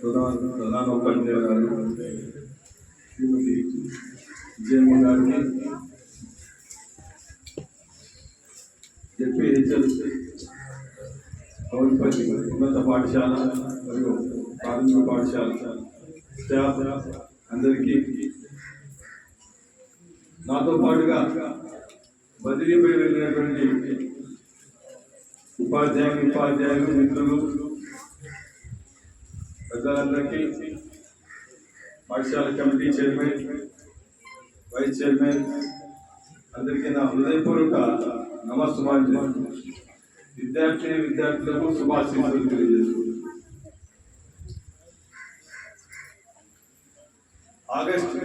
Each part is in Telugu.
ప్రధాన ఉపాధ్యాయ గారు శ్రీమతి విజయమ్మ గారికి జెడ్పీహెచ్ఎల్ కౌన్పల్లి ఉన్నత పాఠశాల మరియు ప్రాథమిక పాఠశాల స్టాఫ్ అందరికీ నాతో పాటుగా బదిలీపై వెళ్ళినటువంటి ఉపాధ్యాయులు ఉపాధ్యాయులు మిత్రులు పెద్దలందరికీ పాఠశాల కమిటీ చైర్మన్ వైస్ చైర్మన్ అందరికీ నా హృదయపూర్వక నమస్కారం విద్యార్థి విద్యార్థులకు శుభాశీస్సులు తెలియజేస్తున్నాను ఆగస్టు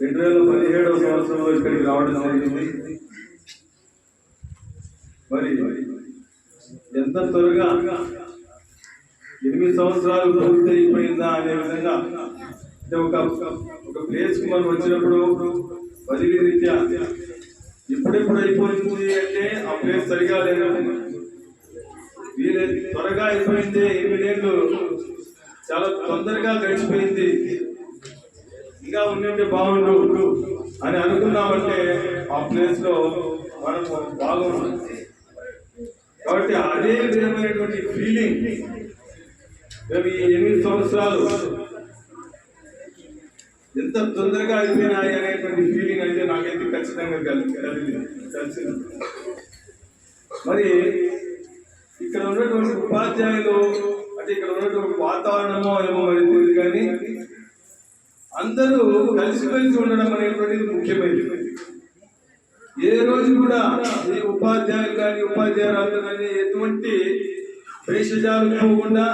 రెండు వేల పదిహేడవ సంవత్సరంలో ఇక్కడికి రావడం జరిగింది. మరి ఎంత త్వరగా ఎనిమిది సంవత్సరాలు పూర్తి అయిపోయిందా అనే విధంగా అంటే ఒక ఒక ప్లేస్ మనం వచ్చినప్పుడు బదిలీ రీత్యా ఎప్పుడెప్పుడు అయిపోయింది అంటే ఆ ప్లేస్ సరిగా లేదు? వీలే త్వరగా అయిపోయింది ఎనిమిదేళ్ళు చాలా తొందరగా గడిచిపోయింది. ఇంకా ఉండింటే బాగుండు అని అనుకున్నామంటే ఆ ప్లేస్లో మనం బాగుంటుంది కాబట్టి అదే విధమైనటువంటి ఫీలింగ్ ఈ ఎనిమిది సంవత్సరాలు. ఎంత తొందరగా అయిపోయినాయి అనేటువంటి ఫీలింగ్ అయితే నాకైతే ఖచ్చితంగా కలిగింది కలిసింది. మరి ఇక్కడ ఉన్నటువంటి ఉపాధ్యాయులు అంటే ఇక్కడ ఉన్నటువంటి వాతావరణమో ఏమో మరి తెలియదు కానీ అందరూ కలిసిమెలిసి ఉండడం అనేటువంటిది ముఖ్యమైనది. ఏ రోజు కూడా ఈ ఉపాధ్యాయులు కానీ ఉపాధ్యాయురాలు కానీ ఎటువంటి భేషజాలు పోకుండా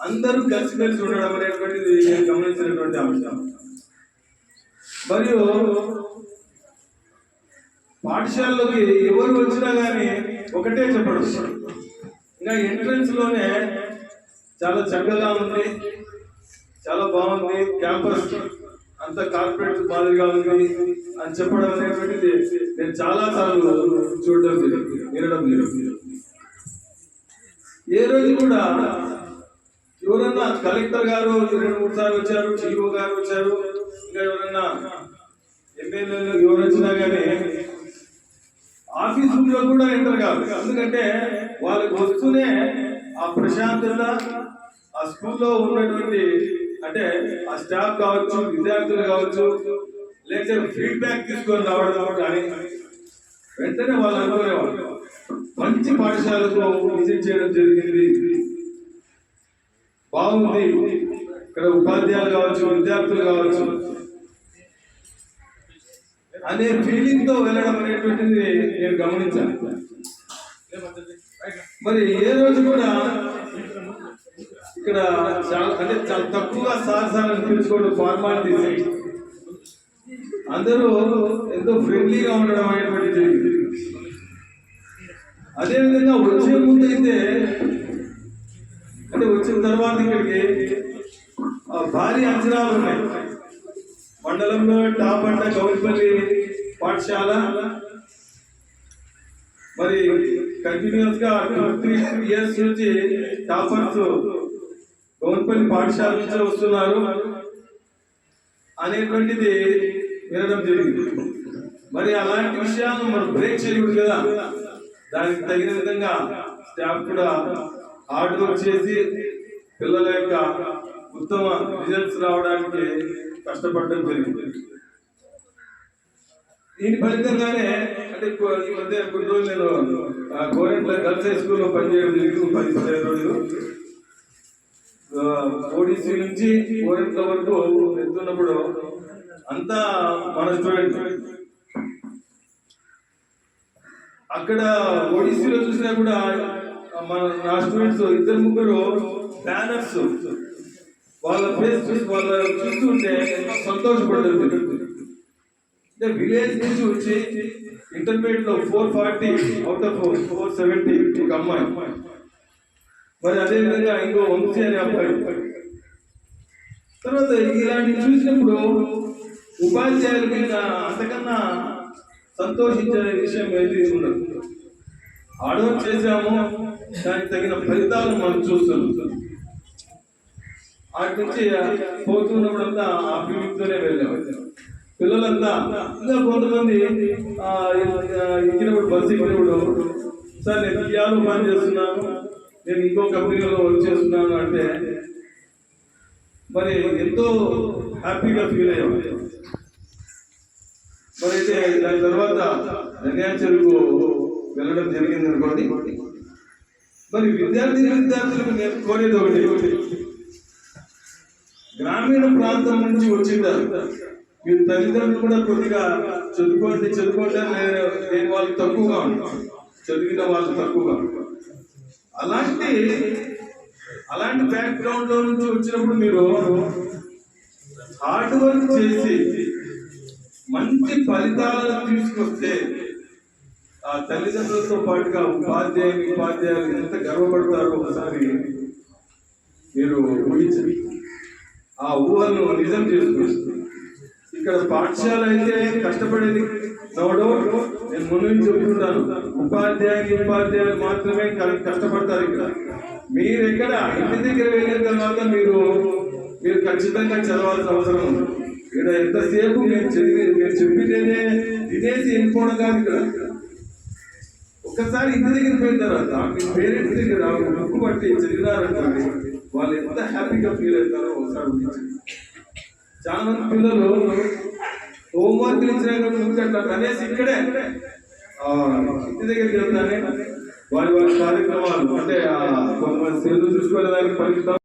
అందరూ కలిసిమెలిసి ఉండడం అనేటువంటిది నేను గమనించినటువంటి అంశం. మరియు పాఠశాలలోకి ఎవరు వచ్చినా కానీ ఒకటే చెప్పడం. ఇంకా ఎంట్రన్స్లోనే చాలా చక్కగా ఉంది. చాలా బాగుంది. క్యాంపస్ అంత కార్పొరేట్ మాదిరిగా ఉంది అని చెప్పడం అనేటువంటిది నేను చాలా సార్లు చూడడం జరిగింది వినడం జరిగింది. ఏ రోజు కూడా ఎవరన్నా కలెక్టర్ గారు రెండు మూడు సార్లు వచ్చారు టీఓ గారు వచ్చారు ఇంకా ఎవరన్నా ఎమ్మెల్యేలు ఎవరు వచ్చినా కానీ ఆఫీస్ రూమ్లో కూడా ఎంటర్ కాదు ఎందుకంటే వాళ్ళకి వస్తూనే ఆ ప్రశాంతత ఆ స్కూల్లో ఉన్నటువంటి అంటే ఆ స్టాఫ్ కావచ్చు విద్యార్థులు కావచ్చు లేకపోతే ఫీడ్బ్యాక్ తీసుకొని రావడం కానీ వెంటనే వాళ్ళు అనుకునేవాళ్ళు. మంచి పాఠశాలకు విజిట్ చేయడం జరిగింది. బాగుంది. ఇక్కడ ఉపాధ్యాయులు కావచ్చు విద్యార్థులు కావచ్చు. అనే ఫీలింగ్తో వెళ్ళడం అనేటువంటిది నేను గమనించాను. మరి ఏ రోజు కూడా ఇక్కడ చాలా అంటే చాలా తక్కువగా సార్ సార్ అని పిలుచుకోవడం ఫార్మాలిటీస్ అందరూ ఎంతో ఫ్రెండ్లీగా ఉండడం అనేటువంటి జరిగింది. అదేవిధంగా వచ్చే ముందు అయితే అంటే వచ్చిన తర్వాత ఇక్కడికి భారీ అంచనాలు ఉన్నాయి. మండలంలో టాప్ అంట గౌరిపల్లి పాఠశాల. మరి కంటిన్యూస్గా త్రీ ఇయర్స్ నుంచి టాపర్స్ గౌరిపల్లి పాఠశాల నుంచి వస్తున్నారు. అనేటువంటిది వినడం జరిగింది. మరి అలాంటి విషయాలను మనం బ్రేక్ చేయకూడదు కదా. దానికి తగిన విధంగా స్టాఫ్ కూడా హార్డ్ వర్క్ చేసి పిల్లల యొక్క ఉత్తమ రిజల్ట్స్ రావడానికి కష్టపడడం జరిగింది. దీని ఫలితంగానే అంటే ఈ మధ్య కొన్ని రోజులు నేను ఆ, గోరెంట్ల గర్ల్స్ హై స్కూల్లో పనిచేయడం జరిగింది పది పదిహేను రోజులు ఓడిసి నుంచి గోరెంట్ల వరకు వెళ్తున్నప్పుడు అంతా మన స్టూడెంట్. అక్కడ ఒడిస్సీలో చూసినా కూడా మన నా స్టూడెంట్స్ ఇద్దరు ముగ్గురు బ్యానర్స్ వాళ్ళ ఫేస్ చూసి వాళ్ళ చూస్తుంటే సంతోషపడ్డది అంటే విలేజ్ నుంచి వచ్చి ఇంటర్మీడియట్లో four forty out of four seventy ఒక అమ్మాయి. మరి అదే విధంగా ఇంకో వంశీ అనే అబ్బాయి. తర్వాత ఇలాంటివి చూసినప్పుడు ఉపాధ్యాయుల మీద అంతకన్నా సంతోషించే విషయం ఏది ఉండదు. హార్డ్వర్క్ చేసాము దానికి తగిన ఫలితాలు మనం చూస్తున్నాం. అటు నుంచి పోతున్నప్పుడంతా ఆ ఫీలింగ్ వెళ్ళాము పిల్లలంతా ఇంకా కొంతమంది ఆ, ఎక్కినప్పుడు బస్సు ఎక్కినప్పుడు సార్ నేను ఇవాళ పని చేస్తున్నాను. నేను ఇంకో కంపెనీలో వర్క్ చేస్తున్నాను అంటే మరి ఎంతో హ్యాపీగా ఫీల్ అయ్యాము మరి అయితే దాని తర్వాత ధన్యాచరుకు వెళ్ళడం జరిగింది అనుకోండి. మరి విద్యార్థి విద్యార్థులకు నేను కోరేది ఒకటి. గ్రామీణ ప్రాంతం నుంచి వచ్చింటారు మీరు తల్లిదండ్రులు కూడా కొద్దిగా చదువుకోండి చదువుకోండి లేని వాళ్ళు తక్కువగా ఉంటారు చదివిన వాళ్ళు తక్కువగా ఉంటారు. అలాంటి అలాంటి బ్యాక్గ్రౌండ్లో నుంచి వచ్చినప్పుడు మీరు హార్డ్ వర్క్ చేసి మంచి ఫలితాలను తీసుకొస్తే ఆ తల్లిదండ్రులతో పాటుగా ఉపాధ్యాయులు ఉపాధ్యాయులు ఎంత గర్వపడతారో ఒకసారి మీరు ఊహించండి. ఆ ఊహలను నిజం చేసుకొస్తుంది ఇక్కడ పాఠశాల అయితే కష్టపడేది నో డౌట్ నేను ముందు నుంచి చెప్తున్నాను. ఉపాధ్యాయులు ఉపాధ్యాయులు మాత్రమే క- కష్టపడతారు ఇక్కడ. మీరు ఎక్కడ? ఇంటి దగ్గర వెళ్ళిన తర్వాత మీరు మీరు ఖచ్చితంగా చదవాల్సిన అవసరం ఉంది. ఇక్కడ ఎంతసేపు నేను చదివి మీరు చెప్పితేనే తినేసి వెళ్ళిపోవడం కాదు ఇక్కడ. ఒక్కసారి ఇంటి దగ్గర పోయిన తర్వాత మీ పేరెంట్స్ దగ్గర బుక్ పట్టి చదివినారనుకోండి వాళ్ళు ఎంత హ్యాపీగా ఫీల్ అవుతారో ఒకసారి చాలా మంది పిల్లలు హోంవర్క్ ఇచ్చినాక ముందు అనేసి ఇక్కడే ఇంటి దగ్గరికి వెళ్తానే వారి వారి కార్యక్రమాలు అంటే కొంతమంది సెల్లు చూసుకోవడానికి పరిమితం